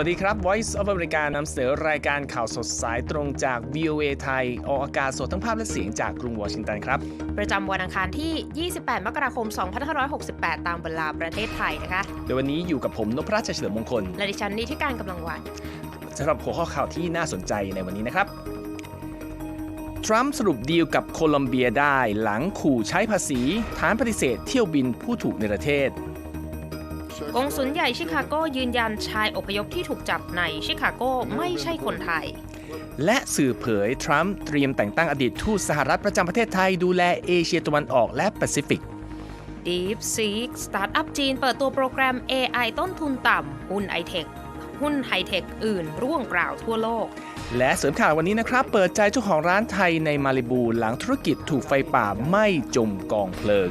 วัสดีครับ Voice of America นำเสนอรายการข่าวสดสายตรงจาก VOA ไทย ออกอากาศสดทั้งภาพและเสียงจากกรุงวอชิงตันครับ ประจำวันอังคารที่ 28 มกราคม 2568 ตามเวลาประเทศไทยนะคะ โดยวันนี้อยู่กับผมนพรัชเฉลิมมงคล และดิฉันนิติการกำลังวันสำหรับหัวข้อข่าวที่น่าสนใจในวันนี้นะครับ ทรัมป์สรุปดีลกับโคลอมเบียได้หลังขู่ใช้ภาษีฐานปฏิเสธเที่ยวบินผู้ถูกในประเทศ กงสุลใหญ่ชิคาโกยืนยันชายอพยพที่ถูกจับในชิคาโกไม่ใช่คนไทย และสื่อเผย ทรัมป์เตรียมแต่งตั้งอดีตทูตสหรัฐประจำประเทศไทยดูแลเอเชียตะวันออกและแปซิฟิก DeepSeek สตาร์ทอัพจีนเปิดตัวโปรแกรม AI ต้นทุนต่ำหุ้นไอเทคหุ้นไฮเทคอื่น ร่วงกล่าวทั่วโลก และเสริมข่าววันนี้นะครับ เปิดใจเจ้าของร้านไทยในมาลิบูหลังธุรกิจถูกไฟป่าไหม้จมกองเพลิง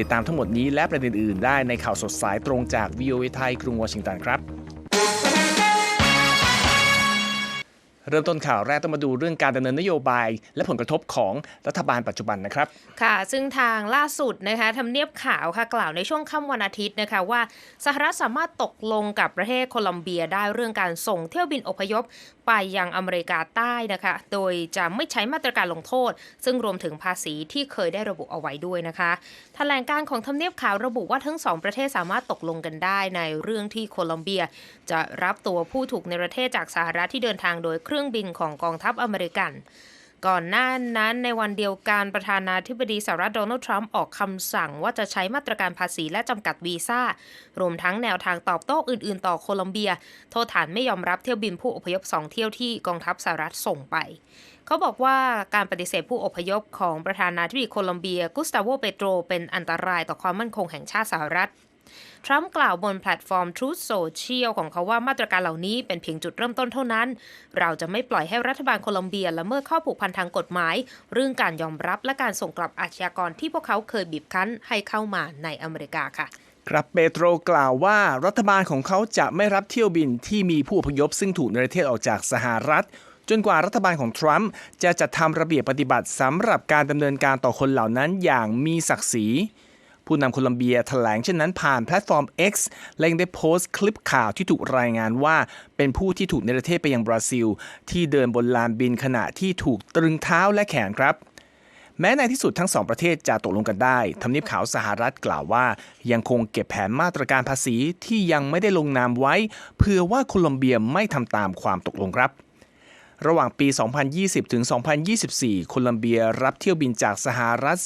ติดตามทั้งหมดนี้และประเด็นอื่นได้ในข่าวสดสายตรงจาก VOA ไทยกรุงวอชิงตันครับเริ่มต้นข่าวแรกต้องมาดูเรื่องการดำเนินนโยบาย และผลกระทบของรัฐบาลปัจจุบันนะครับ ค่ะ ซึ่งทางล่าสุดนะคะทำเนียบข่าวค่ะกล่าวในช่วงค่ำวันอาทิตย์นะคะว่าสหรัฐสามารถตกลงกับประเทศโคลอมเบียได้เรื่องการส่งเที่ยวบินอพยพ ไปยังอเมริกาใต้นะคะ โดยจะไม่ใช้มาตรการลงโทษ ซึ่งรวมถึงภาษีที่เคยได้ระบุเอาไว้ด้วยนะคะแถลงการของทำเนียบข่าวระบุว่าทั้งสองประเทศสามารถตกลงกันได้ในเรื่องที่โคลอมเบีย จะรับตัวผู้ถูกในประเทศจากสหรัฐที่เดินทางโดยเครื่องบินของกองทัพอเมริกัน ก่อนหน้านั้นในวันเดียวกันประธานาธิบดีสหรัฐโดนัลด์ทรัมป์ออกคำสั่งว่าจะใช้มาตรการภาษีและจำกัดวีซ่า รวมทั้งแนวทางตอบโต้อื่น ๆ ต่อโคลอมเบีย โทษฐานไม่ยอมรับเที่ยวบินผู้อพยพสองเที่ยวที่กองทัพสหรัฐส่งไป เขาบอกว่าการปฏิเสธผู้อพยพของประธานาธิบดีโคลอมเบียกุสตาโวเปโตรเป็นอันตรายต่อความมั่นคงแห่งชาติสหรัฐ ทรัมป์กล่าวบนแพลตฟอร์ม Truth Social ของเขาว่ามาตรการเหล่านี้เป็นเพียงจุดเริ่มต้นเท่านั้น เราจะไม่ปล่อยให้รัฐบาลโคลอมเบียละเมิดข้อผูกพันทางกฎหมาย เรื่องการยอมรับและการส่งกลับอาชญากรที่พวกเขาเคยบีบคั้นให้เข้ามาในอเมริกาค่ะครับเปโตรกล่าวว่ารัฐบาลของเขาจะไม่รับเที่ยวบินที่มีผู้อพยพซึ่งถูกในประเทศออกจากสหรัฐ จนกว่ารัฐบาลของทรัมป์จะจัดทำระเบียบปฏิบัติสำหรับการดำเนินการต่อคนเหล่านั้นอย่างมีศักดิ์ศรี ผู้นำโคลอมเบียแถลงเช่นนั้นผ่านแพลตฟอร์ม X และยังได้โพสต์คลิปข่าวที่ถูกรายงานว่า เป็นผู้ที่ถูกในประเทศไปยังบราซิล ที่เดินบนลานบินขณะที่ถูกตรึงเท้าและแขนครับแม้ในที่สุดทั้งสองประเทศจะตกลงกันได้ ทำนียบขาวสหรัฐกล่าวว่า ยังคงเก็บแผนมาตรการภาษีที่ยังไม่ได้ลงนามไว้ เพื่อว่าโคลอมเบียไม่ทำตามความตกลงครับ ระหว่างปี 2020 ถึง 2024 โคลอมเบียรับเที่ยวบินจากสหรัฐ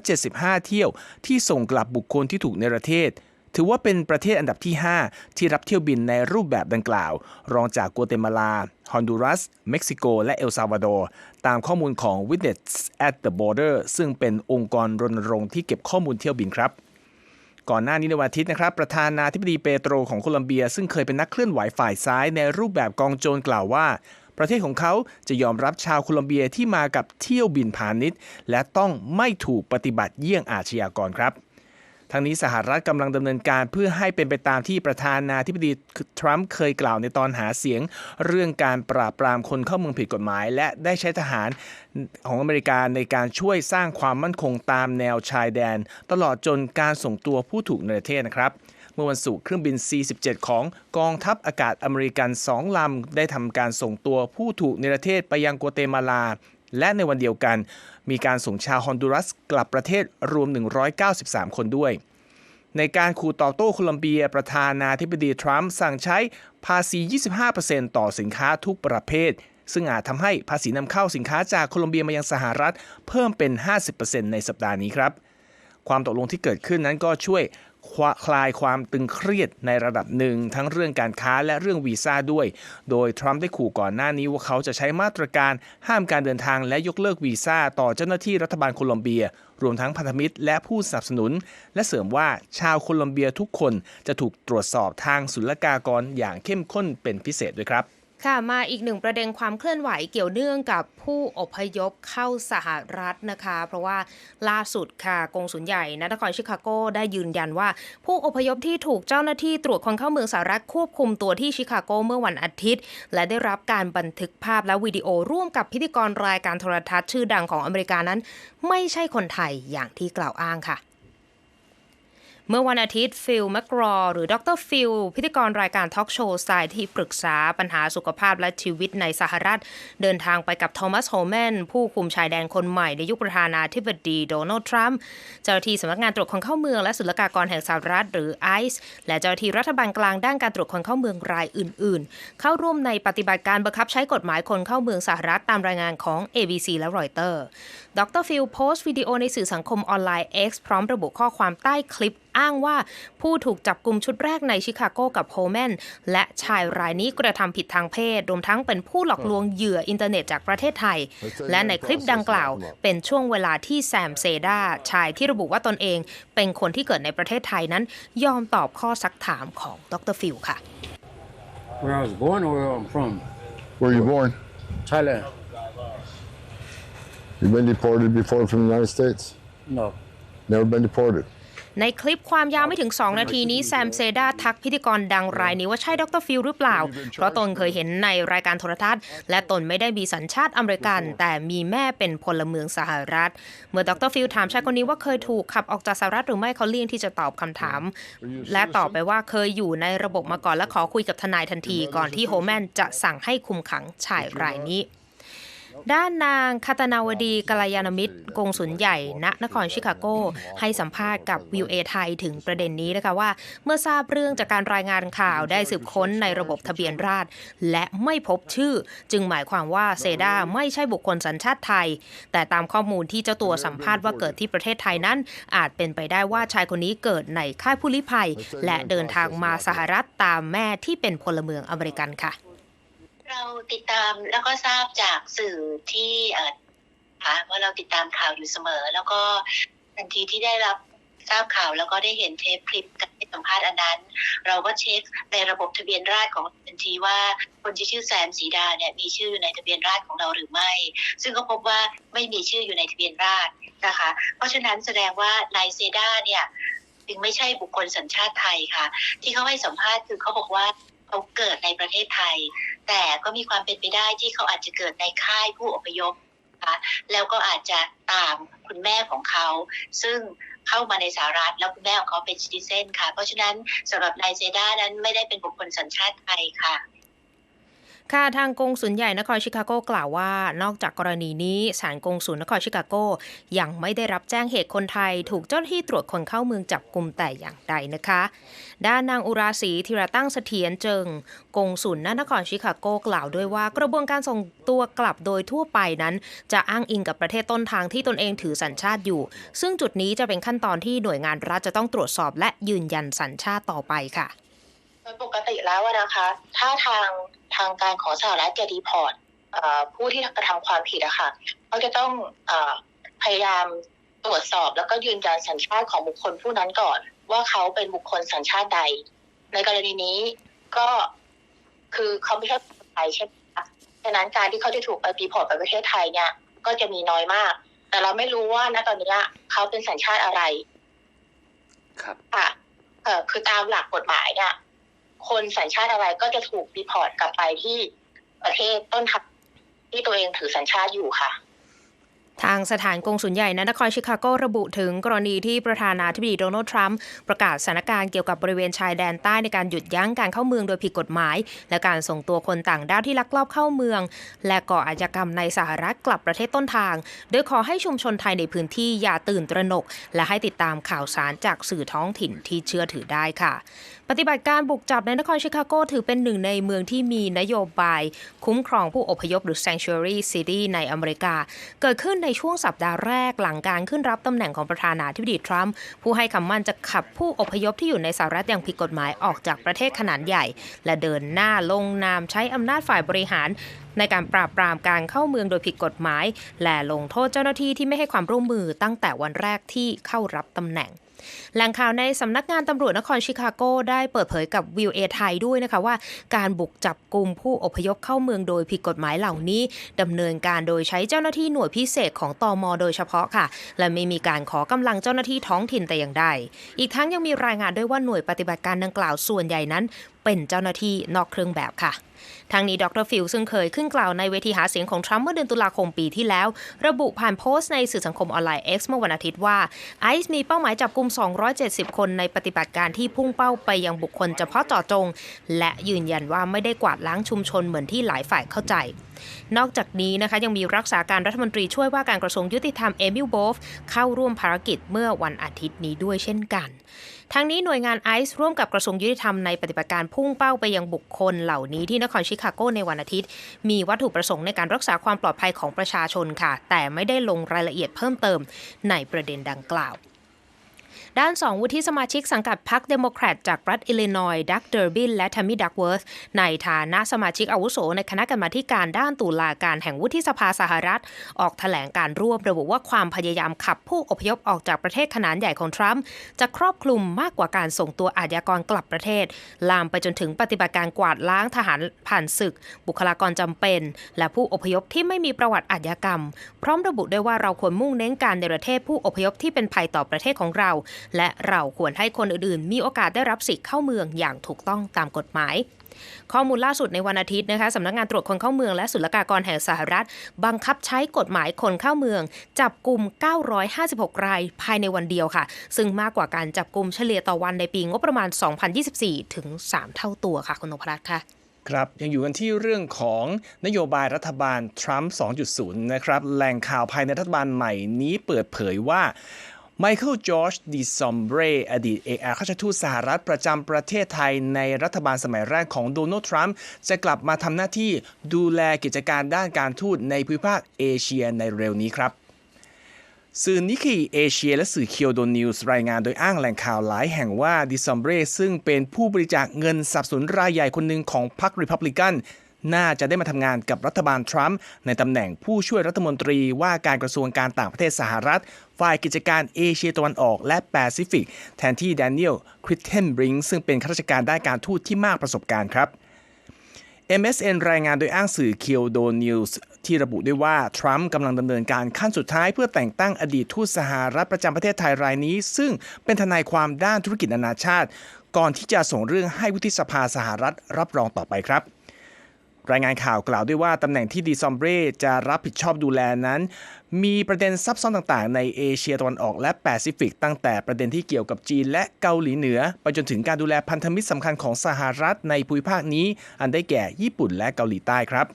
475 เที่ยว ที่ส่งกลับบุคคลที่ถูกในประเทศ ถือว่าเป็นประเทศอันดับที่ 5 ที่รับเที่ยวบินในรูปแบบดังกล่าว รองจากกัวเตมาลา ฮอนดูรัส เม็กซิโก และเอลซาวาดอร์ ตามข้อมูลของ Witness at the Border ซึ่งเป็นองค์กรรณรงค์ที่เก็บข้อมูลเที่ยวบินครับก่อนหน้านี้ในวันอาทิตย์นะครับ ประธานาธิบดีเปโตรของโคลอมเบีย ซึ่งเคยเป็นนักเคลื่อนไหวฝ่ายซ้ายในรูปแบบกองโจรกล่าวว่า ประเทศของเขาจะยอมรับชาวโคลอมเบียที่มากับเที่ยวบินพาณิชย์ และต้องไม่ถูกปฏิบัติเยี่ยงอาชญากรครับทั้งนี้สหรัฐกำลังดำเนินการเพื่อให้เป็นไปตามที่ประธานาธิบดีทรัมป์เคยกล่าวในตอนหาเสียง เรื่องการปราบปรามคนเข้าเมืองผิดกฎหมาย และได้ใช้ทหารของอเมริกาในการช่วยสร้างความมั่นคงตามแนวชายแดน ตลอดจนการส่งตัวผู้ถูกในประเทศนะครับ เมื่อวันศุกร์เครื่องบิน C-17 ของกองทัพอากาศอเมริกันสองลำได้ทำการส่งตัวผู้ถูกในประเทศไปยังกัวเตมาลา และในวันเดียวกัน มีการส่งชาวฮอนดูรัสกลับประเทศรวม 193 คนด้วยในการขู่ต่อโต้โคลอมเบียประธานาธิบดีทรัมป์สั่งใช้ภาษี 25%ต่อสินค้าทุกประเภท ซึ่งอาจทำให้ภาษีนำเข้าสินค้าจากโคลอมเบียมายังสหรัฐ เพิ่มเป็น 50%ในสัปดาห์นี้ครับ ความตกลงที่เกิดขึ้นนั้นก็ช่วย คลายความตึงเครียดในระดับหนึ่ง ทั้งเรื่องการค้าและเรื่องวีซ่าด้วย โดยทรัมป์ได้ขู่ก่อนหน้านี้ว่าเขาจะใช้มาตรการห้ามการเดินทางและยกเลิกวีซ่าต่อเจ้าหน้าที่รัฐบาลโคลอมเบีย รวมทั้งพันธมิตรและผู้สนับสนุน และเสริมว่าชาวโคลอมเบียทุกคนจะถูกตรวจสอบทางศุลกากรอย่างเข้มข้นเป็นพิเศษด้วยครับ ค่ะมาอีกหนึ่งประเด็นความเคลื่อนไหวเกี่ยวเนื่องกับผู้อพยพเข้าสหรัฐนะคะ เพราะว่าล่าสุดค่ะกงสุลใหญ่นครชิคาโกได้ยืนยันว่า ผู้อพยพที่ถูกเจ้าหน้าที่ตรวจคนเข้าเมืองสหรัฐควบคุมตัวที่ชิคาโกเมื่อวันอาทิตย์ และได้รับการบันทึกภาพและวิดีโอร่วมกับพิธีกรรายการโทรทัศน์ชื่อดังของอเมริกานั้น ไม่ใช่คนไทยอย่างที่กล่าวอ้างค่ะ เมื่อวันอาทิตย์ฟิลแมกรอ หรือดรฟิลพิธีกรรายการทอล์กโชว์สไตล์ที่ปรึกษาปัญหาสุขภาพและชีวิตในสหรัฐ เดินทางไปกับโทมัสโฮแมนผู้คุมชายแดนคนใหม่ในยุคประธานาธิบดีโดนัลด์ทรัมป์เจ้าหน้าที่สำนักงานตรวจคนเข้าเมืองและศุลกากรแห่งสหรัฐ หรือไอซ์และเจ้าหน้าที่รัฐบาลกลางด้านการตรวจคนเข้าเมืองรายอื่น ๆ เข้าร่วมในปฏิบัติการบังคับใช้กฎหมายคนเข้าเมืองสหรัฐตามรายงานของ ABC และรอยเตอร์ดรฟิลโพสต์วิดีโอในสื่อสังคมออนไลน์ X พร้อมระบุข้อความใต้คลิป อ้างว่าผู้ถูกจับกลุ่มชุดแรกในชิคาโกกับโฮแมนและชายรายนี้กระทำผิดทางเพศ รวมทั้งเป็นผู้หลอกลวงเหยื่ออินเทอร์เน็ตจากประเทศไทย และในคลิปดังกล่าว เป็นช่วงเวลาที่แซมเซดาชายที่ระบุว่าตนเอง เป็นคนที่เกิดในประเทศไทยนั้น ยอมตอบข้อซักถามของดรฟิลค่ะ Where I was born or where I'm from? Where you born? Thailand. You been deported before from the United States? No. Never been deported. ในคลิปความยาวไม่ถึง 2 นาทีนี้แซมเซดาทักพิธีกรดังรายนี้ว่าใช่ดรฟิลหรือเปล่า เพราะตนเคยเห็นในรายการโทรทัศน์ และตนไม่ได้มีสัญชาติอเมริกัน แต่มีแม่เป็นพลเมืองสหรัฐ เมื่อดรฟิลถามชายคนนี้ว่าเคยถูกขับออกจากสหรัฐหรือไม่เขาเลี่ยงที่จะตอบคำถาม และตอบไปว่าเคยอยู่ในระบบมาก่อนและขอคุยกับทนายทันที ก่อนที่โฮแมนจะสั่งให้คุมขังชายรายนี้ ด้านนางคาตนาวดีกัลยาณมิตรกงสุลใหญ่ ณนครชิคาโก ให้สัมภาษณ์กับวิวเอไทยถึงประเด็นนี้นะคะว่า เมื่อทราบเรื่องจากการรายงานข่าวได้สืบค้นในระบบทะเบียนราษฎรและไม่พบชื่อ จึงหมายความว่าเซดาไม่ใช่บุคคลสัญชาติไทย แต่ตามข้อมูลที่เจ้าตัวสัมภาษณ์ว่าเกิดที่ประเทศไทยนั้น อาจเป็นไปได้ว่าชายคนนี้เกิดในค่ายผู้ลี้ภัย และเดินทางมาสหรัฐตามแม่ที่เป็นพลเมืองอเมริกันค่ะ เราติดตามแล้วก็ทราบจากสื่อที่เออค่ะว่าเราติดตามข่าวอยู่เสมอ แล้วก็ทันทีที่ได้รับทราบข่าวแล้วก็ได้เห็นเทปคลิปการให้สัมภาษณ์อันนั้น เราก็เช็คในระบบทะเบียนราษฎรของทันทีว่าคนที่ชื่อแซมสีดาเนี่ยมีชื่ออยู่ในทะเบียนราษฎรของเราหรือไม่ ซึ่งก็พบว่าไม่มีชื่ออยู่ในทะเบียนราษฎรนะคะ เพราะฉะนั้นแสดงว่านายเซดาเนี่ยจึงไม่ใช่บุคคลสัญชาติไทยค่ะ ที่เขาให้สัมภาษณ์คือเขาบอกว่า เขาเกิดในประเทศไทย แต่ก็มีความเป็นไปได้ที่เขาอาจจะเกิดในค่ายผู้อพยพนะคะแล้วก็อาจจะตามคุณแม่ของเขา ซึ่งเข้ามาในสหรัฐแล้วคุณแม่ของเขาเป็นซิติเซนค่ะ เพราะฉะนั้นสำหรับนายเซด้านั้นไม่ได้เป็นบุคคลสัญชาติไทยค่ะ ค่ะทางกงสุลใหญ่นครชิคาโกกล่าวว่านอกจากกรณีนี้ศาลกงสุลนครชิคาโกยังไม่ได้รับแจ้งเหตุคนไทย ถูกเจ้าหน้าที่ตรวจคนเข้าเมืองจับกลุ่มแต่อย่างใดนะคะ ด้านนางอุราศีธีรตั้งเสถียรเจิง กงสุลนครชิคาโกกล่าวด้วยว่ากระบวนการส่งตัวกลับโดยทั่วไปนั้น จะอ้างอิงกับประเทศต้นทางที่ตนเองถือสัญชาติอยู่ ซึ่งจุดนี้จะเป็นขั้นตอนที่หน่วยงานรัฐจะต้องตรวจสอบและยืนยันสัญชาติต่อไปค่ะโดยปกติแล้วนะคะ ถ้าทาง ทางการของสหรัฐจะดีพอร์ตเอ่อผู้ที่กระทำความผิดอะค่ะเขาจะต้องเออพยายามตรวจสอบแล้วก็ยืนยันสัญชาติของบุคคลผู้นั้นก่อน ว่าเขาเป็นบุคคลสัญชาติใด ในกรณีนี้ก็คือเขาไม่ใช่คนไทยใช่ไหมคะฉะนั้นการที่เขาจะถูกไปดีพอร์ตไปประเทศไทยเนี่ย ก็จะมีน้อยมาก แต่เราไม่รู้ว่าณตอนนี้เขาเป็นสัญชาติอะไร ครับค่ะเอ่อคือตามหลักกฎหมายเนี่ย คนสัญชาติอะไรก็จะถูกรีพอร์ตกลับไปที่ประเทศต้นทางที่ตัวเองถือสัญชาติอยู่ค่ะทางสถานกงสุลใหญ่ณนครชิคาโกระบุถึงกรณีที่ประธานาธิบดีโดนัลด์ทรัมป์ประกาศสถานการณ์เกี่ยวกับบริเวณชายแดนใต้ในการหยุดยั้งการเข้าเมืองโดยผิดกฎหมาย และการส่งตัวคนต่างด้าวที่ลักลอบเข้าเมือง และก่ออาชญากรรมในสหรัฐกลับประเทศต้นทาง โดยขอให้ชุมชนไทยในพื้นที่อย่าตื่นตระหนก และให้ติดตามข่าวสารจากสื่อท้องถิ่นที่เชื่อถือได้ค่ะปฏิบัติการบุกจับในนครชิคาโกถือเป็นหนึ่งในเมืองที่มีนโยบาย คุ้มครองผู้อพยพหรือ Sanctuary City ในอเมริกา เกิดขึ้นในช่วงสัปดาห์แรกหลังการขึ้นรับตำแหน่งของประธานาธิบดีทรัมป์ผู้ให้คำมั่นจะขับผู้อพยพที่อยู่ในสหรัฐอย่างผิดกฎหมายออกจากประเทศขนาดใหญ่ และเดินหน้าลงนามใช้อำนาจฝ่ายบริหารในการปราบปรามการเข้าเมืองโดยผิดกฎหมาย และลงโทษเจ้าหน้าที่ที่ไม่ให้ความร่วมมือตั้งแต่วันแรกที่เข้ารับตำแหน่ง แหล่งข่าวในสำนักงานตำรวจนครชิคาโกได้เปิดเผยกับวิวเอไทยด้วยนะคะว่า การบุกจับกลุ่มผู้อพยพเข้าเมืองโดยผิดกฎหมายเหล่านี้ดำเนินการโดยใช้เจ้าหน้าที่หน่วยพิเศษของตอมโดยเฉพาะค่ะ และไม่มีการขอกำลังเจ้าหน้าที่ท้องถิ่นแต่อย่างใด อีกทั้งยังมีรายงานด้วยว่าหน่วยปฏิบัติการดังกล่าวส่วนใหญ่นั้น เป็นเจ้าหน้าที่นอกเครื่องแบบค่ะ ทางนี้ดรฟิลซึ่งเคยขึ้นกล่าวในเวทีหาเสียงของทรัมป์เมื่อเดือนตุลาคมปีที่แล้ว ระบุผ่านโพสต์ในสื่อสังคมออนไลน์ X เมื่อวันอาทิตย์ว่าไอซ์มีเป้าหมายจับกลุ่ม 270 คนในปฏิบัติการที่พุ่งเป้าไปยังบุคคลเฉพาะเจาะจง และยืนยันว่าไม่ได้กวาดล้างชุมชนเหมือนที่หลายฝ่ายเข้าใจ นอกจากนี้นะคะยังมีรักษาการรัฐมนตรีช่วยว่าการกระทรวงยุติธรรมเอมิลโบฟเข้าร่วมภารกิจเมื่อวันอาทิตย์นี้ด้วยเช่นกันทั้งนี้หน่วยงานไอซ์ร่วมกับกระทรวงยุติธรรมในปฏิบัติการพุ่งเป้าไปยังบุคคลเหล่านี้ที่นครชิคาโกในวันอาทิตย์ มีวัตถุประสงค์ในการรักษาความปลอดภัยของประชาชนค่ะ แต่ไม่ได้ลงรายละเอียดเพิ่มเติมในประเด็นดังกล่าว ด้านสองวุฒิสมาชิกสังกัดพรรคเดโมแครตจากรัฐอิลลินอยส์ดักเดอร์บินและทัมมี่ดักเวิร์ธในฐานะสมาชิกอาวุโสในคณะกรรมาธิการด้านตุลาการแห่งวุฒิสภาสหรัฐ ออกแถลงการร่วมระบุว่าความพยายามขับผู้อพยพออกจากประเทศขนาดใหญ่ของทรัมป์จะครอบคลุมมากกว่าการส่งตัวอาชญากรกลับประเทศ ลามไปจนถึงปฏิบัติการกวาดล้างทหารผ่านศึก บุคลากรจำเป็น และผู้อพยพที่ไม่มีประวัติอาชญากรรม พร้อมระบุด้วยว่าเราควรมุ่งเน้นการในประเทศผู้อพยพที่เป็นภัยต่อประเทศของเราและเราควรให้คนอื่นๆ มีโอกาสได้รับสิทธิ์เข้าเมืองอย่างถูกต้องตามกฎหมายข้อมูลล่าสุดในวันอาทิตย์นะคะสำนักงานตรวจคนเข้าเมืองและศุลกากรแห่งสหรัฐ บังคับใช้กฎหมายคนเข้าเมือง จับกลุ่ม 956 รายภายในวันเดียวค่ะ ซึ่งมากกว่าการจับกลุ่มเฉลี่ยต่อวันในปีงบประมาณ 2024 ถึง 3 เท่าตัวค่ะ คุณนพรัตน์ค่ะครับยังอยู่กันที่เรื่องของนโยบายรัฐบาลทรัมป์ 2.0 นะครับแหล่งข่าวภายในรัฐบาลใหม่นี้เปิดเผยว่า ไมเคิลจอร์จดิซอมเบรอดีตเอกอัครราชทูตสหรัฐประจำประเทศไทยในรัฐบาลสมัยแรกของโดนัลด์ทรัมป์จะกลับมาทำหน้าที่ดูแลกิจการด้านการทูตในภูมิภาคเอเชียในเร็วนี้ครับสื่อนิกิเอเชียและสื่อเคียวโดนิวส์รายงานโดยอ้างแหล่งข่าวหลายแห่งว่าดิซอมเบรซึ่งเป็นผู้บริจาคเงินสับสนุนรายใหญ่คนหนึ่งของพรรคริพับลิกัน น่าจะได้มาทำงานกับรัฐบาลทรัมป์ในตำแหน่งผู้ช่วยรัฐมนตรีว่าการกระทรวงการต่างประเทศสหรัฐ ฝ่ายกิจการเอเชียตะวันออกและแปซิฟิก แทนที่แดเนียลคริสเทนบริงซึ่งเป็นข้าราชการด้านการทูตที่มากประสบการณ์ครับ MSN รายงานโดยอ้างสื่อ k y o d o News ที่ระบุด้วยว่า ทรัมป์กำลังดำเนินการขั้นสุดท้ายเพื่อแต่งตั้งอดีตทูตสหรัฐประจำประเทศไทยรายนี้ ซึ่งเป็นทนายความด้านธุรกิจนานาชาติ ก่อนที่จะส่งเรื่องให้วุฒิสภาสหรัฐรับรองต่อไปครับ รายงานข่าวกล่าวด้วยว่าตำแหน่งที่ดีซอมเบรจะรับผิดชอบดูแลนั้น มีประเด็นซับซ้อนต่างๆ ในเอเชียตะวันออกและแปซิฟิก ตั้งแต่ประเด็นที่เกี่ยวกับจีนและเกาหลีเหนือ ไปจนถึงการดูแลพันธมิตรสำคัญของสหรัฐในภูมิภาคนี้ อันได้แก่ญี่ปุ่นและเกาหลีใต้ครับ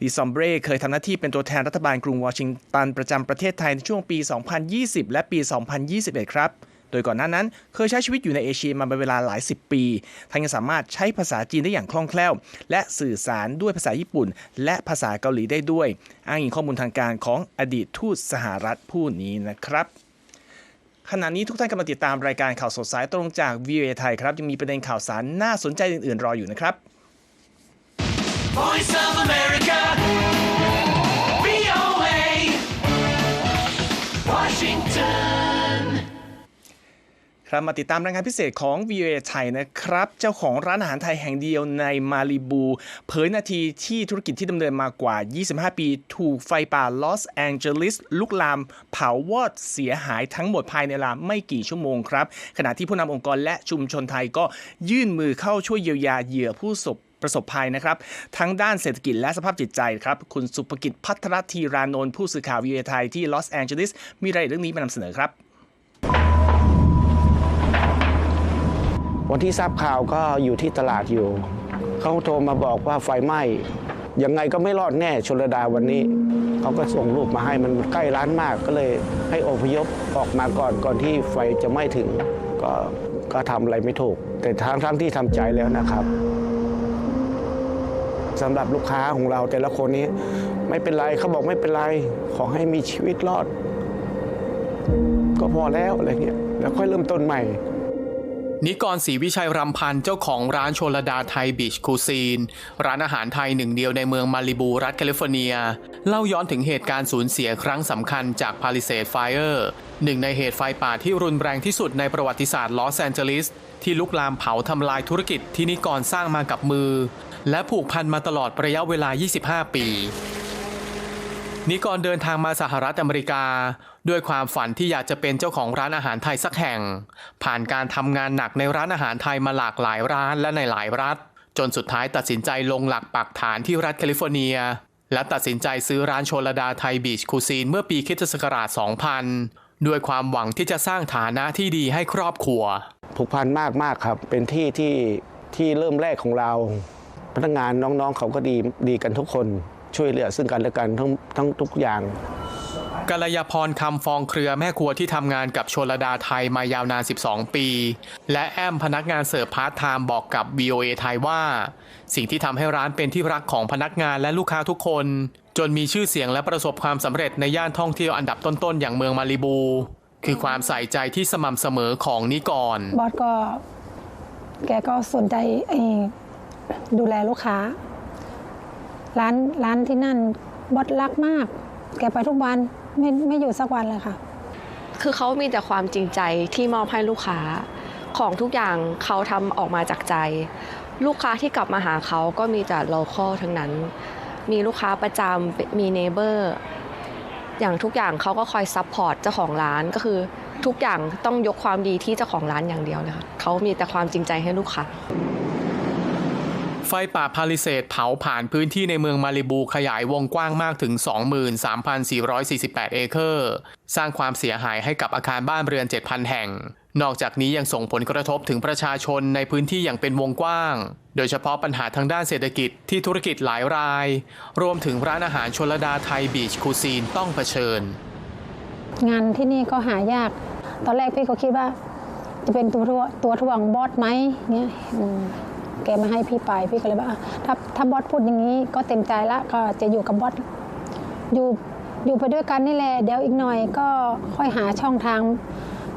ดิซอมเบรเคยทำหน้าที่เป็นตัวแทนรัฐบาลกรุงวอชิงตันประจำประเทศไทยในช่วงปี 2020 และปี 2021 ครับ โดยก่อนหน้านั้นเคยใช้ชีวิตอยู่ในเอเชียมาเป็นเวลาหลายสิบปีทั้งยังสามารถใช้ภาษาจีนได้อย่างคล่องแคล่ว และสื่อสารด้วยภาษาญี่ปุ่น และภาษาเกาหลีได้ด้วย อ้างอิงข้อมูลทางการของอดีตทูตสหรัฐผู้นี้นะครับขณะนี้ทุกท่านกำลังติดตามรายการข่าวสดสายตรงจาก VOA ไทยครับ ยังมีประเด็นข่าวสารน่าสนใจอื่น ๆ รออยู่นะครับ Voice of America. ครับมาติดตามรายงานพิเศษของ VOA ไทยนะครับ เจ้าของร้านอาหารไทยแห่งเดียวในมาลิบู เผยนาทีที่ธุรกิจที่ดำเนินมากว่า 25 ปี ถูกไฟป่าลอสแองเจลิสลุกลาม เผาวอดเสียหายทั้งหมดภายในเวลาไม่กี่ชั่วโมงครับ ขณะที่ผู้นำองค์กรและชุมชนไทยก็ยื่นมือเข้าช่วยเยียวยาเหยื่อผู้ประสบประสบภัยนะครับ ทั้งด้านเศรษฐกิจและสภาพจิตใจครับ คุณสุภกิจพัทรธีรานนท์ผู้สื่อข่าว VOA ไทยที่ลอสแองเจลิสมีรายละเอียดเรื่องนี้มานำเสนอครับ วันที่ทราบข่าวก็อยู่ที่ตลาดอยู่ เขาโทรมาบอกว่าไฟไหม้ยังไงก็ไม่รอดแน่ชลดาวันนี้ เขาก็ส่งรูปมาให้มันใกล้ร้านมากก็เลยให้อพยพออกมาก่อนก่อนที่ไฟจะไหม้ถึง ก็ก็ทำอะไรไม่ถูก แต่ทั้งทั้งที่ทำใจแล้วนะครับสำหรับลูกค้าของเราแต่ละคนนี้ ไม่เป็นไรเขาบอกไม่เป็นไร ขอให้มีชีวิตรอด ก็พอแล้วอะไรเงี้ยแล้วค่อยเริ่มต้นใหม่ นิกรศรีวิชัยรำพันธ์เจ้าของร้านโชลดาไทยบีชคูซีน ร้านอาหารไทยหนึ่งเดียวในเมืองมาริบูรัฐแคลิฟอร์เนีย เล่าย้อนถึงเหตุการณ์สูญเสียครั้งสำคัญจากพาลิเซดไฟเออร์หนึ่งในเหตุไฟป่าที่รุนแรงที่สุดในประวัติศาสตร์ลอสแอนเจลิส ที่ลุกลามเผาทำลายธุรกิจที่นิกรสร้างมากับมือ และผูกพันมาตลอดระยะเวลา 25 ปีนิกรเดินทางมาสหรัฐอเมริกา ด้วยความฝันที่อยากจะเป็นเจ้าของร้านอาหารไทยสักแห่ง ผ่านการทำงานหนักในร้านอาหารไทยมาหลากหลายร้านและในหลายรัฐ จนสุดท้ายตัดสินใจลงหลักปักฐานที่รัฐแคลิฟอร์เนีย และตัดสินใจซื้อร้านโชลดาไทยบีชคูซีนเมื่อปีคริสตศักราช 2000 ด้วยความหวังที่จะสร้างฐานะที่ดีให้ครอบครัว ผูกพันมากมากครับ เป็นที่ที่ที่เริ่มแรกของเรา พนักงานน้องๆเขาก็ดีดีกันทุกคนช่วยเหลือซึ่งกันและกันทั้งทั้งทุกอย่าง กัลยาพรคำฟองเครือแม่ครัวที่ทำงานกับชลดาไทยมายาวนาน 12 ปี และแอมพนักงานเสิร์ฟพาร์ทไทม์บอกกับ VOA ไทยว่า สิ่งที่ทำให้ร้านเป็นที่รักของพนักงานและลูกค้าทุกคน จนมีชื่อเสียงและประสบความสำเร็จในย่านท่องเที่ยวอันดับต้นๆ อย่างเมืองมาริบู คือความใส่ใจที่สม่ำเสมอของนิกรบอสก็ แกก็สนใจไอ้ดูแลลูกค้า ร้านร้านที่นั่นบอสรักมาก แกไปทุกวัน ไม่ไม่อยู่สักวันเลยค่ะ คือเขามีแต่ความจริงใจที่มอบให้ลูกค้าของทุกอย่างเขาทำออกมาจากใจ ลูกค้าที่กลับมาหาเขาก็มีแต่ local ทั้งนั้น มีลูกค้าประจำมี neighbor อย่างทุกอย่างเขาก็คอยซัพพอร์ตเจ้าของร้านก็คือทุกอย่างต้องยกความดีที่เจ้าของร้านอย่างเดียวเลยค่ะเขามีแต่ความจริงใจให้ลูกค้า ไฟป่าพาลิเซตเผาผ่านพื้นที่ในเมืองมาริบูขยายวงกว้างมากถึง 23,448 เอเคอร์ สร้างความเสียหายให้กับอาคารบ้านเรือน 7,000 แห่ง นอกจากนี้ยังส่งผลกระทบถึงประชาชนในพื้นที่อย่างเป็นวงกว้าง โดยเฉพาะปัญหาทางด้านเศรษฐกิจที่ธุรกิจหลายราย รวมถึงร้านอาหารชลดาไทยบีชคูซีนต้องเผชิญ งานที่นี่ก็หายาก ตอนแรกพี่ก็คิดว่า จะเป็นตัวตัวถ่วงบอสไหมเงี้ย แกมาให้พี่ไปพี่ก็เลยว่าถ้าถ้าบอสพูดอย่างนี้ก็เต็มใจละก็จะอยู่กับบอสอยู่อยู่ไปด้วยกันนี่แหละเดี๋ยวอีกหน่อยก็ค่อยหาช่องทาง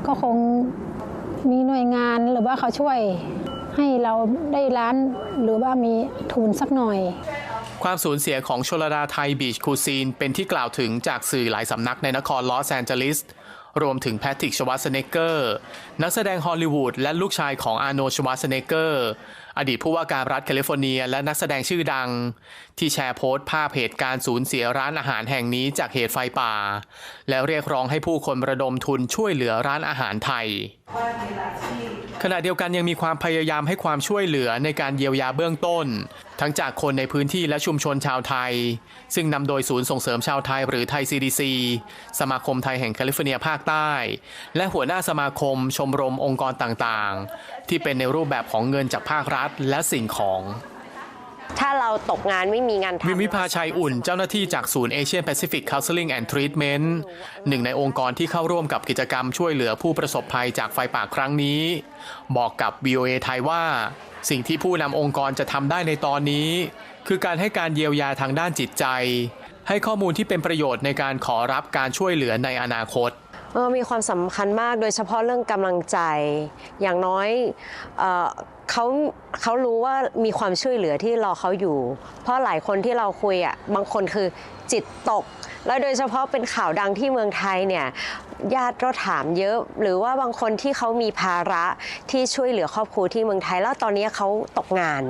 ก็คงมีหน่วยงานหรือว่าเขาช่วยให้เราได้ร้านหรือว่ามีทุนสักหน่อย ความสูญเสียของชลดาไทยบีชคูซีนเป็นที่กล่าวถึงจากสื่อหลายสำนักในนครลอสแอนเจลิสรวมถึงแพทริกชวัสเนเกอร์ นักแสดงฮอลลีวูดและลูกชายของอาโนชวัสเนเกอร์ อดีตผู้ว่าการรัฐแคลิฟอร์เนีย และนักแสดงชื่อดัง ที่แชร์โพสต์ภาพเหตุการณ์สูญเสียร้านอาหารแห่งนี้จากเหตุไฟป่า และเรียกร้องให้ผู้คนระดมทุนช่วยเหลือร้านอาหารไทย ขณะเดียวกันยังมีความพยายามให้ความช่วยเหลือในการเยียวยาเบื้องต้น ทั้งจากคนในพื้นที่และชุมชนชาวไทย ซึ่งนำโดยศูนย์ส่งเสริมชาวไทยหรือไทย CDC สมาคมไทยแห่งแคลิฟอร์เนียภาคใต้ และหัวหน้าสมาคมชมรมองค์กรต่างๆ ที่เป็นในรูปแบบของเงินจากภาครัฐและสิ่งของ ถ้าเราตกงานไม่มีงานทำวิมวิภาชัยอุ่นเจ้าหน้าที่จากศูนย์ Asian Pacific Counseling and Treatment หนึ่งในองค์กรที่เข้าร่วมกับกิจกรรมช่วยเหลือผู้ประสบภัยจากไฟป่าครั้งนี้ บอกกับ VOA ไทยว่า สิ่งที่ผู้นำองค์กรจะทำได้ในตอนนี้ คือการให้การเยียวยาทางด้านจิตใจ ให้ข้อมูลที่เป็นประโยชน์ในการขอรับการช่วยเหลือในอนาคตเออมีความสำคัญมากโดยเฉพาะเรื่องกำลังใจ อย่างน้อย เขาเขารู้ว่ามีความช่วยเหลือที่รอเขาอยู่ เพราะหลายคนที่เราคุยอะบางคนคือจิตตก แล้วโดยเฉพาะเป็นข่าวดังที่เมืองไทยเนี่ยญาติก็ถามเยอะ หรือว่าบางคนที่เขามีภาระที่ช่วยเหลือครอบครัวที่เมืองไทย แล้วตอนนี้เขาตกงาน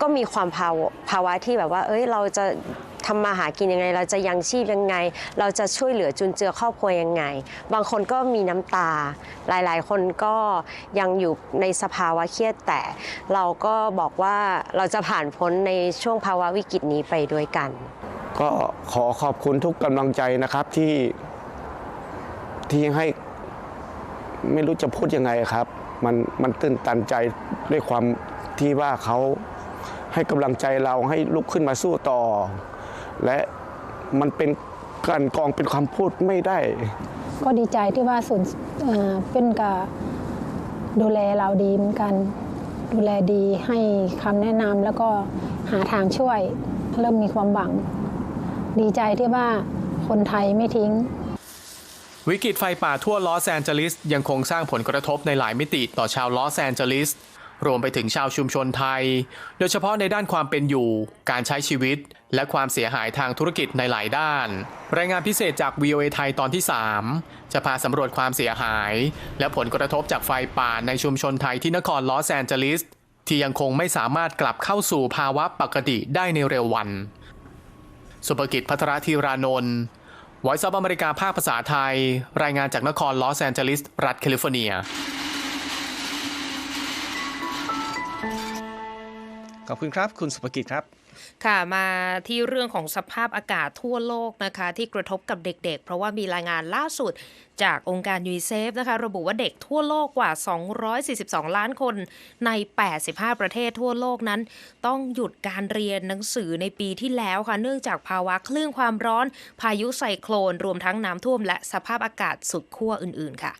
ก็มีความภาวะภาวะที่แบบว่า เอ้ยเราจะ ทำมาหากินยังไง เราจะยังชีพยังไง เราจะช่วยเหลือจุนเจือครอบครัวยังไง บางคนก็มีน้ำตา หลายๆ คนก็ยังอยู่ในสภาวะเครียดแต่เราก็บอกว่าเราจะผ่านพ้นในช่วงภาวะวิกฤตนี้ไปด้วยกัน ก็ขอขอบคุณทุกกำลังใจนะครับที่ที่ให้ไม่รู้จะพูดยังไงครับ มันมันตื่นตันใจด้วยความที่ว่าเขาให้กำลังใจเราให้ลุกขึ้นมาสู้ต่อ และมันเป็นการกองเป็นคำพูดไม่ได้ ก็ดีใจที่ว่าศูนย์เอ่อเป็นกับดูแลเราดีเหมือนกัน ดูแลดีให้คำแนะนำแล้วก็หาทางช่วย เริ่มมีความหวัง ดีใจที่ว่าคนไทยไม่ทิ้งวิกฤตไฟป่าทั่วลอสแอนเจลิสยังคงสร้างผลกระทบในหลายมิติต่อชาวลอสแอนเจลิส รวมไปถึงชาวชุมชนไทย โดยเฉพาะในด้านความเป็นอยู่ การใช้ชีวิต และความเสียหายทางธุรกิจในหลายด้าน รายงานพิเศษจาก VOA ไทยตอนที่ 3 จะพาสำรวจความเสียหาย และผลกระทบจากไฟป่าในชุมชนไทยที่นครลอสแอนเจลิส ที่ยังคงไม่สามารถกลับเข้าสู่ภาวะปกติได้ในเร็ววัน สุภกิจพัทรธีรานนท์ Voice of อเมริกาภาคภาษาไทย รายงานจากนครลอสแอนเจลิส รัฐแคลิฟอร์เนีย ขอบคุณครับ คุณสุภกิจครับค่ะมาที่เรื่องของสภาพอากาศทั่วโลกนะคะ ที่กระทบกับเด็กๆ เพราะว่ามีรายงานล่าสุดจากองค์การยูนิเซฟนะคะ ระบุว่าเด็กทั่วโลกกว่า 242 ล้านคนใน 85 ประเทศทั่วโลกนั้น ต้องหยุดการเรียนหนังสือในปีที่แล้วค่ะ เนื่องจากภาวะคลื่นความร้อน พายุไซโคลน รวมทั้งน้ำท่วมและสภาพอากาศสุดขั้วอื่นๆค่ะ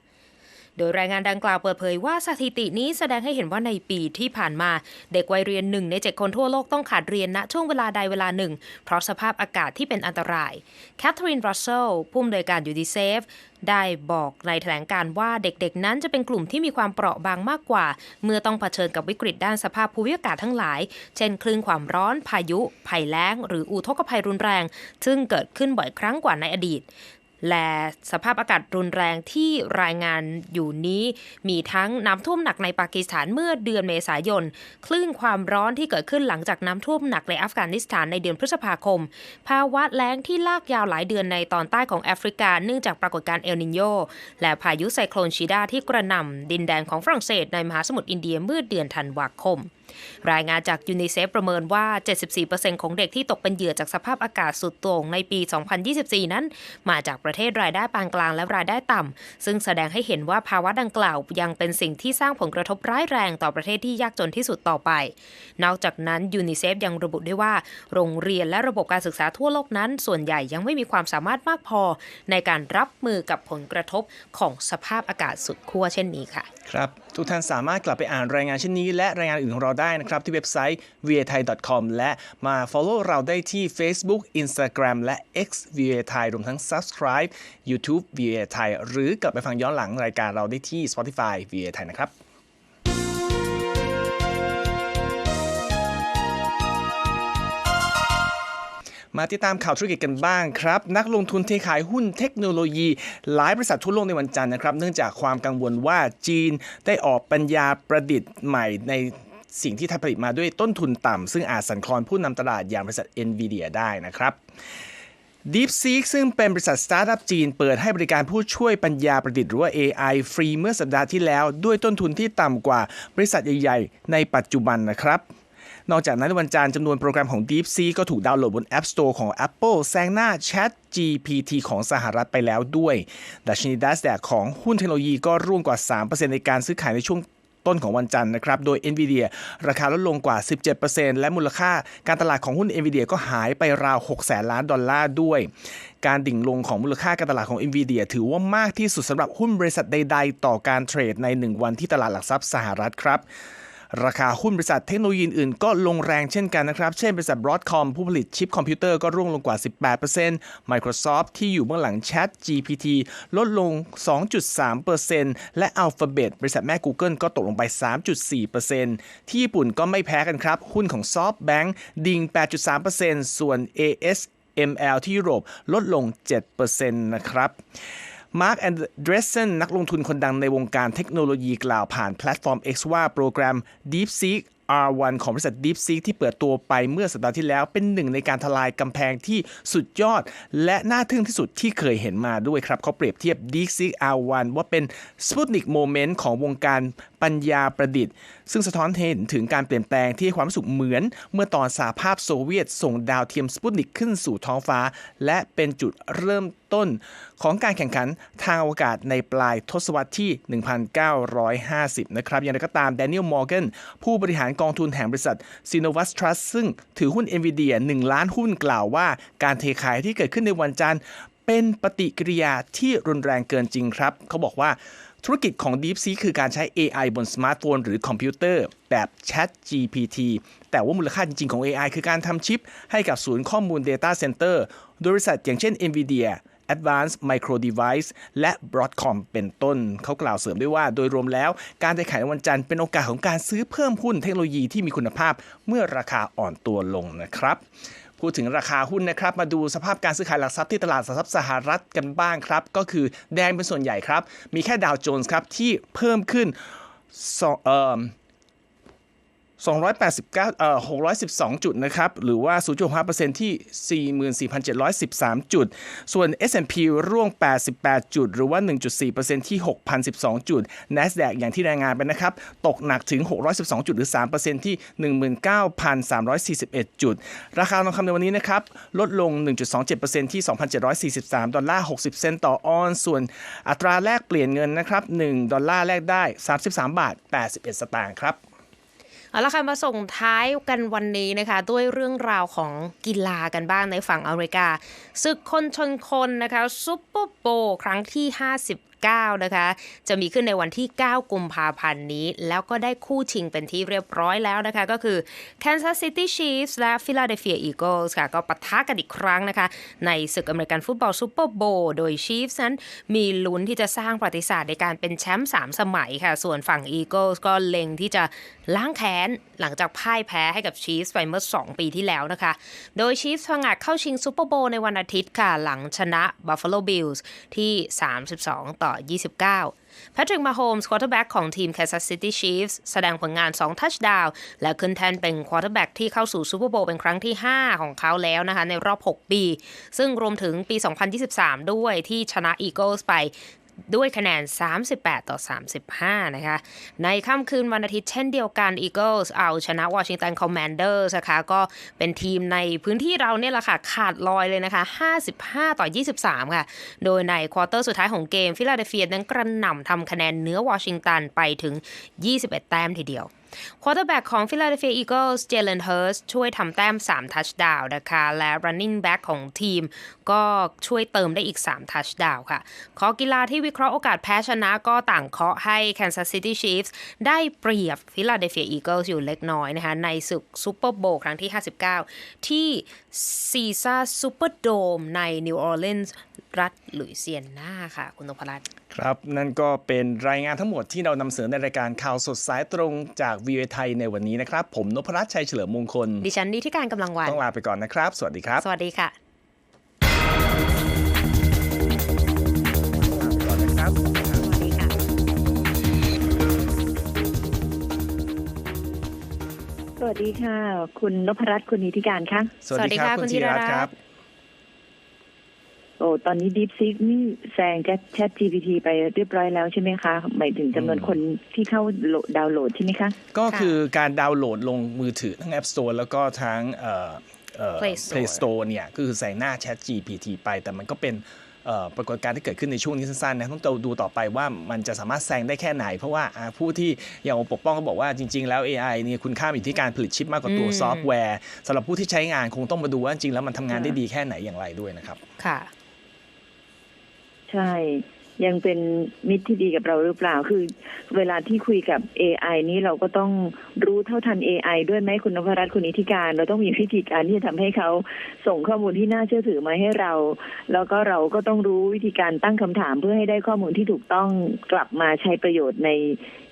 โดยรายงานดังกล่าวเปิดเผยว่าสถิตินี้แสดงให้เห็นว่าในปีที่ผ่านมา เด็กวัยเรียนหนึ่งในเจ็ดคนทั่วโลกต้องขาดเรียนณช่วงเวลาใดเวลาหนึ่ง เพราะสภาพอากาศที่เป็นอันตรายแคทเธอรีนรัสเซลผู้อำนวยการยูดีเซฟได้บอกในแถลงการว่าเด็กๆ นั้นจะเป็นกลุ่มที่มีความเปราะบางมากกว่า เมื่อต้องเผชิญกับวิกฤตด้านสภาพภูมิอากาศทั้งหลาย เช่นคลื่นความร้อน พายุ ภัยแล้ง หรืออุทกภัยรุนแรง ซึ่งเกิดขึ้นบ่อยครั้งกว่าในอดีต และสภาพอากาศรุนแรงที่รายงานอยู่นี้ มีทั้งน้ำท่วมหนักในปากีสถานเมื่อเดือนเมษายน คลื่นความร้อนที่เกิดขึ้นหลังจากน้ำท่วมหนักในอัฟกานิสถานในเดือนพฤษภาคม ภาวะแล้งที่ลากยาวหลายเดือนในตอนใต้ของแอฟริกา เนื่องจากปรากฏการณ์เอลนิโยและพายุไซโคลนชิดาที่กระหน่ำดินแดนของฝรั่งเศสในมหาสมุทรอินเดียเมื่อเดือนธันวาคมรายงานจากยูนิเซฟประเมินว่า 74%ของเด็กที่ตกเป็นเหยื่อจากสภาพอากาศสุดโต่งในปี 2024 นั้น มาจากประเทศรายได้ปานกลางและรายได้ต่ำ ซึ่งแสดงให้เห็นว่าภาวะดังกล่าวยังเป็นสิ่งที่สร้างผลกระทบร้ายแรงต่อประเทศที่ยากจนที่สุดต่อไป นอกจากนั้นยูนิเซฟยังระบุด้วยว่า โรงเรียนและระบบการศึกษาทั่วโลกนั้น ส่วนใหญ่ยังไม่มีความสามารถมากพอ ในการรับมือกับผลกระทบของสภาพอากาศสุดขั้วเช่นนี้ค่ะ ครับ ทุกท่านสามารถกลับไปอ่านรายงานเช่นนี้ และรายงานอื่นของเราได้นะครับ ที่เว็บไซต์ v a t h a i com และมา follow เราได้ที่ Facebook Instagram และ X v a t h a i รวมทั้ง subscribe YouTube v a t h a i หรือกลับไปฟังย้อนหลังรายการเราได้ที่ Spotify v a t h a i นะครับมาติดตามข่าวธุรกิจกันบ้างครับ นักลงทุนเทขายหุ้นเทคโนโลยี หลายบริษัททั่วโลกในวันจันทร์นะครับ เนื่องจากความกังวลว่าจีนได้ออกปัญญาประดิษฐ์ใหม่ใน สิ่งที่ทำผลิตมาด้วยต้นทุนต่ำซึ่งอาจสั่นคลอนผู้นำตลาดอย่างบริษัท NVIDIA ได้นะครับ DeepSeek ซึ่งเป็นบริษัทสตาร์ทอัพจีนเปิดให้บริการผู้ช่วยปัญญาประดิษฐ์หรือว่า AI ฟรีเมื่อสัปดาห์ที่แล้ว ด้วยต้นทุนที่ต่ำกว่าบริษัทใหญ่ๆ ในปัจจุบันนะครับนอกจากนั้นในวันจันทร์จำนวนโปรแกรมของ DeepSeek ก็ถูกดาวน์โหลดบน App Store ของ Apple แซงหน้า Chat GPT ของสหรัฐไปแล้วด้วย ดัชนีดัสแดกของหุ้นเทคโนโลยีก็ร่วงกว่า 3%ในการซื้อขายในช่วง ต้นของวันจันทร์นะครับ โดย NVIDIA ราคาลดลงกว่า 17%และมูลค่าการตลาดของหุ้น NVIDIA ก็หายไปราว 6 แสนล้านดอลลาร์ด้วย การดิ่งลงของมูลค่าการตลาดของ NVIDIA ถือว่ามากที่สุดสำหรับหุ้นบริษัทใด ๆ ต่อการเทรดใน 1 วันที่ตลาดหลักทรัพย์สหรัฐครับ ราคาหุ้นบริษัทเทคโนโลยีอื่นก็ลงแรงเช่นกันนะครับ เช่นบริษัท Broadcom ผู้ผลิตชิปคอมพิวเตอร์ก็ร่วงลงกว่า 18% Microsoft ที่อยู่เบื้องหลัง Chat GPT ลดลง 2.3%และ Alphabet บริษัทแม่ Google ก็ตกลงไป 3.4%ที่ญี่ปุ่นก็ไม่แพ้กันครับ หุ้นของ SoftBank ดิ่ง 8.3%ส่วน ASML ที่ยุโรปลดลง 7%นะครับ มาร์คแอนเดรสเซนนักลงทุนคนดังในวงการเทคโนโลยีกล่าวผ่านแพลตฟอร์ม X ว่าโปรแกรม DeepSeek R1 ของบริษัท DeepSeek ที่เปิดตัวไปเมื่อสัปดาห์ที่แล้วเป็นหนึ่งในการทลายกำแพงที่สุดยอด และน่าทึ่งที่สุดที่เคยเห็นมาด้วยครับเขาเปรียบเทียบ DeepSeek R1 ว่าเป็น Sputnik Moment ของวงการ ปัญญาประดิษฐ์ ซึ่งสะท้อนเห็นถึงการเปลี่ยนแปลงที่ให้ความรู้สึกเหมือน เมื่อตอนสหภาพโซเวียตส่งดาวเทียมสปุตนิกขึ้นสู่ท้องฟ้า และเป็นจุดเริ่มต้นของการแข่งขันทางอวกาศในปลายทศวรรษที่ 1950 นะครับ อย่างไรก็ตาม Daniel Morgan ผู้บริหารกองทุนแห่งบริษัท Synovus Trust ซึ่งถือหุ้น NVIDIA 1 ล้านหุ้นกล่าวว่า การเทขายที่เกิดขึ้นในวันจันทร์เป็นปฏิกิริยาที่รุนแรงเกินจริงครับ เขาบอกว่า ธุรกิจของ DeepSeek คือการใช้ AI บนสมาร์ทโฟนหรือคอมพิวเตอร์ แบบ Chat GPT แต่ว่ามูลค่าจริง ๆ ของ AI คือการทำชิป ให้กับศูนย์ข้อมูล Data Center โดยบริษัทอย่างเช่น NVIDIA Advanced Micro Device และ Broadcom เป็นต้น เขากล่าวเสริมด้วยว่าโดยรวมแล้ว การได้ขายในวันจันทร์เป็นโอกาสของการซื้อเพิ่มหุ้นเทคโนโลยีที่มีคุณภาพเมื่อราคาอ่อนตัวลงนะครับ พูดถึงราคาหุ้นนะครับ มาดูสภาพการซื้อขายหลักทรัพย์ที่ตลาดหลักทรัพย์สหรัฐกันบ้างครับ ก็คือแดงเป็นส่วนใหญ่ครับ มีแค่ดาวโจนส์ครับที่เพิ่มขึ้นสองเอ่อ 289เอ่อ612 จุดนะครับ หรือว่า 0.5%ที่ 44,713 จุด ส่วน S&P ร่วง 88 จุด หรือว่า 1.4%ที่ 6,012 จุด NASDAQ อย่างที่รายงานไปนะครับ ตกหนักถึง 612 จุด หรือ 3%ที่ 19,341 จุด ราคาทองคำในวันนี้นะครับ ลดลง 1.27%ที่ 2,743 ดอลลาร์ 60 เซนต์ต่อออนซ์ ส่วนอัตราแลกเปลี่ยนเงินนะครับ 1 ดอลลาร์แลกได้ 33 บาท 81 สตางค์ครับ เอาละค่ะมาส่งท้ายกันวันนี้นะคะ ด้วยเรื่องราวของกีฬากันบ้างในฝั่งอเมริกาศึกคนชนคนนะคะซุปเปอร์โบครั้งที่ 59 นะคะ จะมีขึ้นในวันที่ 9 กุมภาพันธ์นี้ แล้วก็ได้คู่ชิงเป็นที่เรียบร้อยแล้วนะคะ ก็คือ Kansas City Chiefs และ Philadelphia Eagles ค่ะ ก็ปะทะกันอีกครั้งนะคะ ในศึกอเมริกันฟุตบอลซุปเปอร์โบว์โดย Chiefs นั้นมีลุ้นที่จะสร้างประวัติศาสตร์ในการเป็นแชมป์3สมัยค่ะ ส่วนฝั่ง Eagles ก็เล็งที่จะล้างแค้นหลังจากพ่ายแพ้ให้กับ Chiefs ไปเมื่อ 2 ปีที่แล้วนะคะ โดย Chiefs พังอาจเข้าชิงซูเปอร์โบว์ในวันอาทิตย์ค่ะ หลังชนะ Buffalo Bills ที่ 32 ต่อ29 แพทริกมาโฮมส์ควอเตอร์แบ็กของทีม Kansas City Chiefs แสดงผลงาน 2 ทัชดาวน์และขึ้นแทนเป็นควอเตอร์แบ็กที่เข้าสู่ซูเปอร์โบว์เป็นครั้งที่ 5 ของเขาแล้วนะคะในรอบ 6 ปี ซึ่งรวมถึงปี 2023 ด้วยที่ชนะ Eagles ไป ด้วยคะแนน 38 ต่อ 35 นะคะ ในค่ำคืนวันอาทิตย์เช่นเดียวกัน Eagles เอาชนะ Washington Commanders นะคะก็เป็นทีมในพื้นที่เราเนี่ยแหละค่ะ ขาดลอยเลยนะคะ 55 ต่อ 23 ค่ะ โดยในควอเตอร์สุดท้ายของเกมฟิลาเดลเฟียนั้นกระหน่ำทำคะแนนเหนื้อวอชิงตันไปถึง 21 แต้มทีเดียว ควอเตอร์แบ็กของ Philadelphia Eagles Jalen Hurts ช่วยทำแต้ม 3 ทัชดาวน์นะคะ และ running back ของทีม ก็ช่วยเติมได้อีก 3 ทัชดาวน์ค่ะ ขอกีฬาที่วิเคราะห์โอกาสแพ้ชนะก็ต่างเคาะให้ Kansas City Chiefs ได้เปรียบ Philadelphia Eagles อยู่เล็กน้อยนะคะ ในศึกซูเปอร์โบว์ครั้งที่ 59 ที่ซีซ่าซูเปอร์โดมในนิวออร์ลีนส์รัฐลุยเซียนาค่ะ คุณนพรัตน์ ครับนั่นก็เป็นรายงานทั้งหมดที่เรานำเสนอในรายการข่าวสดสายตรงจากวี a ไทยในวันนี้นะครับ ผมนพรัตน์ชัยเฉลิมมงคล ดิฉันดีที่การกำลังวัน ต้องลาไปก่อนนะครับ สวัสดีครับ สวัสดีค่ะก่อนนะครับสวัสดีค่ะสวัสดีค่ะ คุณนพรัตน์คุณนิติการคะสวัสดีครับสวัสดีค่ะคุณคุณธีธีรรัรัตตน์น์ครับโอ้ตอนนี้ Deep Seek นี่แซงแชท GPT ไปเรียบร้อยแล้วใช่ไหมคะ หมายถึงจำนวนคนที่เข้าโหลดดาวน์โหลดใช่ไหมคะ ก็คือการดาวน์โหลดลงมือถือทั้ง App Store แล้วก็ทั้งเอ่อเอ่อ Play Store Play Store เนี่ยก็คือใส่หน้า Chat GPT ไป แต่มันก็เป็นเอ่อปรากฏการณ์ที่เกิดขึ้นในช่วงนี้สั้นๆนะต้องดูต่อไปว่ามันจะสามารถแซงได้แค่ไหน เพราะว่าอ่าผู้ที่อย่างปกป้องก็บอกว่าจริง ๆ แล้ว AI เนี่ยคุณค่าอยู่ที่การผลิตชิปมากกว่าตัวอืมซอฟต์แวร์สำหรับผู้ที่ใช้งานคงต้องมาดูว่าจริงๆแล้วมันทำงานได้ดีแค่ไหนอย่างไรด้วยนะครับ ค่ะ ใช่ ยังเป็นมิตรที่ดีกับเราหรือเปล่า คือ เวลาที่คุยกับ AI นี้เราก็ต้องรู้เท่าทัน AI ด้วยไหมคุณนพรัตน์คุณนิติการ เราต้องมีวิธีการที่จะทำให้เขาส่งข้อมูลที่น่าเชื่อถือมาให้เรา แล้วก็เราก็ต้องรู้วิธีการตั้งคำถามเพื่อให้ได้ข้อมูลที่ถูกต้องกลับมาใช้ประโยชน์ใน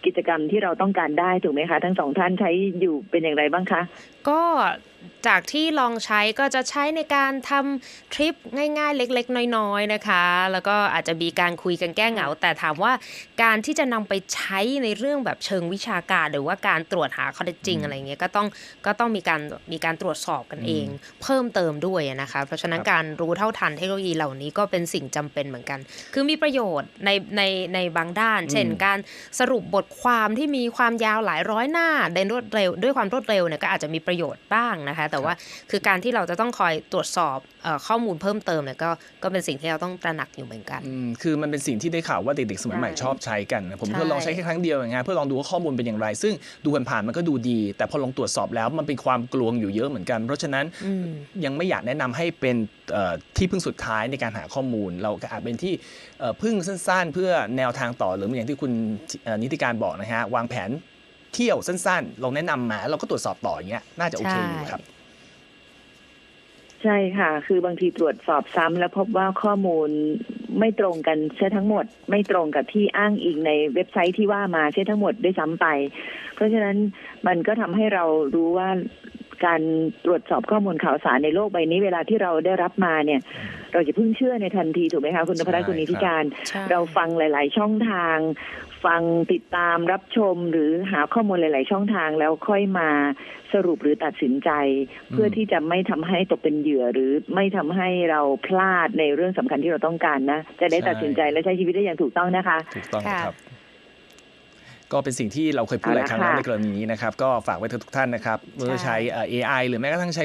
กิจกรรมที่เราต้องการได้ถูกไหมคะ ทั้งสองท่านใช้อยู่เป็นอย่างไรบ้างคะ ก็ จากที่ลองใช้ก็จะใช้ในการทำทริปง่ายๆ เล็กๆ น้อยๆนะคะ แล้วก็อาจจะมีการคุยกันแก้เหงา แต่ถามว่าการที่จะนำไปใช้ในเรื่องแบบเชิงวิชาการ หรือว่าการตรวจหาข้อเท็จจริงอะไรเงี้ยก็ต้องก็ต้องมีการมีการตรวจสอบกันเอง เพิ่มเติมด้วยนะคะ เพราะฉะนั้นครับการรู้เท่าทันเทคโนโลยีเหล่านี้ก็เป็นสิ่งจำเป็นเหมือนกัน คือมีประโยชน์ในในในบางด้าน เช่น การสรุปบทความที่มีความยาวหลายร้อยหน้าในรวดเร็วด้วยความรวดเร็วเนี่ยก็อาจจะมีประโยชน์บ้างนะคะ แต่ว่าคือการที่เราจะต้องคอยตรวจสอบเอ่อข้อมูลเพิ่มเติมเนี่ยก็ก็เป็นสิ่งที่เราต้องตระหนักอยู่เหมือนกันอืมคือมันเป็นสิ่งที่ได้ข่าวว่าเด็กๆสมัยใหม่ใช่ชอบใช้กันนะผมใช่ทดลองใช้แค่ครั้งเดียวอย่างเงี้ยเพื่อลองดูว่าข้อมูลเป็นอย่างไร ซึ่งดูผ่านๆมันก็ดูดี แต่พอลองตรวจสอบแล้วมันเป็นความกลวงอยู่เยอะเหมือนกัน เพราะฉะนั้นอืมยังไม่อยากแนะนำให้เป็นเอ่อที่พึ่งสุดท้ายในการหาข้อมูล เราก็อาจเป็นที่เอ่อพึ่งสั้น ๆ เพื่อแนวทางต่อหรืออย่างที่คุณเอ่อนิติการบอกนะฮะวางแผน เที่ยวสั้นๆ ลองแนะนำมา เราก็ตรวจสอบต่ออย่างเงี้ยน่าจะโอเคอยู่ครับ ใช่ค่ะ คือบางทีตรวจสอบซ้ำแล้วพบว่าข้อมูลไม่ตรงกันเสียทั้งหมด ไม่ตรงกับที่อ้างอิงในเว็บไซต์ที่ว่ามาเสียทั้งหมดด้วยซ้ำไป เพราะฉะนั้นมันก็ทำให้เรารู้ว่าการตรวจสอบข้อมูลข่าวสารในโลกใบนี้เวลาที่เราได้รับมาเนี่ย เราจะเพิ่งเชื่อในทันทีถูกไหมคะคุณนพรัตน์ใช่คุณนิติการใช่เราฟังหลาย ๆ ช่องทาง ฟังติดตามรับชมหรือหาข้อมูลหลาย ๆ ช่องทางแล้วค่อยมาสรุปหรือตัดสินใจ เพื่อที่จะไม่ทำให้ตกเป็นเหยื่อหรือไม่ทำให้เราพลาดในเรื่องสำคัญที่เราต้องการนะ จะได้ใช่ตัดสินใจและใช้ชีวิตได้อย่างถูกต้องนะคะถูกต้องค่ะนะครับก็เป็นสิ่งที่เราเคยพูดหลายครั้งแล้วเอาละในค่ะกรณีนี้นะครับ ก็ฝากไว้ทุกท่านนะครับไม่ว่าจะใช้เอ่อ AI หรือแม้กระทั่งใช้